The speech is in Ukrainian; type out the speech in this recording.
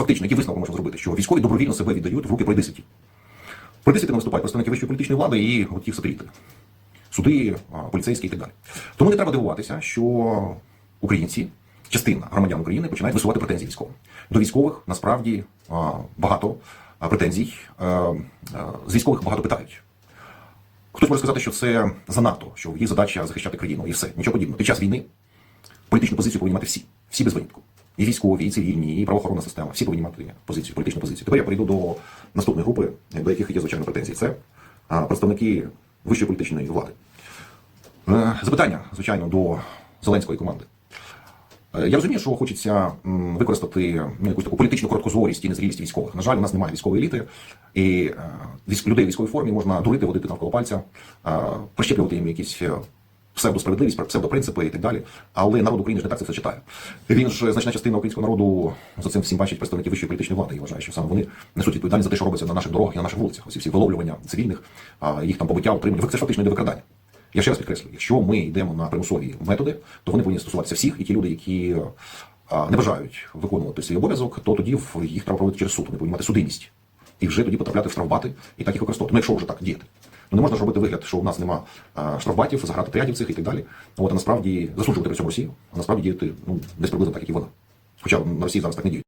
фактично, які висновки можна зробити, що військові добровільно себе віддають в руки пройдиситів. Пройдисити наступають представники вищої політичної влади і от їх сателіти. Суди, поліцейські і так далі. Тому не треба дивуватися, що українці, частина громадян України починають висувати претензії військовим. До військових насправді багато претензій. З військових багато питають. Хтось може сказати, що це занадто, що їх задача захищати країну і все. Нічого подібного. Під час війни політичну позицію повинні мати всі, всі без винятку. І військові, і цивільні, і правоохоронна система. Всі повинні мати позицію, політичну позицію. Тепер я перейду до наступної групи, до яких є звичайно претензії. Це представники вищої політичної влади. Е, Запитання, звичайно, до Зеленської команди. Е, Я розумію, що хочеться використати ну, якусь таку політичну короткозорість і незрілість військових. На жаль, у нас немає військової еліти, і е, людей в військовій формі можна дурити, водити навколо пальця, прищеплювати їм якісь псевдосправедливість, псевдопринципи і так далі. Але народ України ж не так це все читає. Він ж значна частина українського народу за цим всім бачить представників вищої політичної влади. Я вважаю, що саме вони несуть відповідальність за те, що робиться на наших дорогах і на наших вулицях. Ці всі виловлювання цивільних, їх там побиття, утримання. Це ж фактично йде викрадання. Я ще раз підкреслюю, якщо ми йдемо на примусові методи, то вони повинні стосуватися всіх, і ті люди, які не бажають виконувати свій обов'язок, то тоді їх треба проводити через суд. Вони повинні мати судимість. І вже тоді потрапляти в штрафбати і так їх використовувати. Ну, якщо вже так діяти. Ну не можна ж робити вигляд, що у нас нема штрафбатів, заграти отрядів цих і так далі. От а насправді засуджувати при цьому Росію, а насправді діяти ну, десь приблизно так, як і вона. Хоча на Росії зараз так не діють.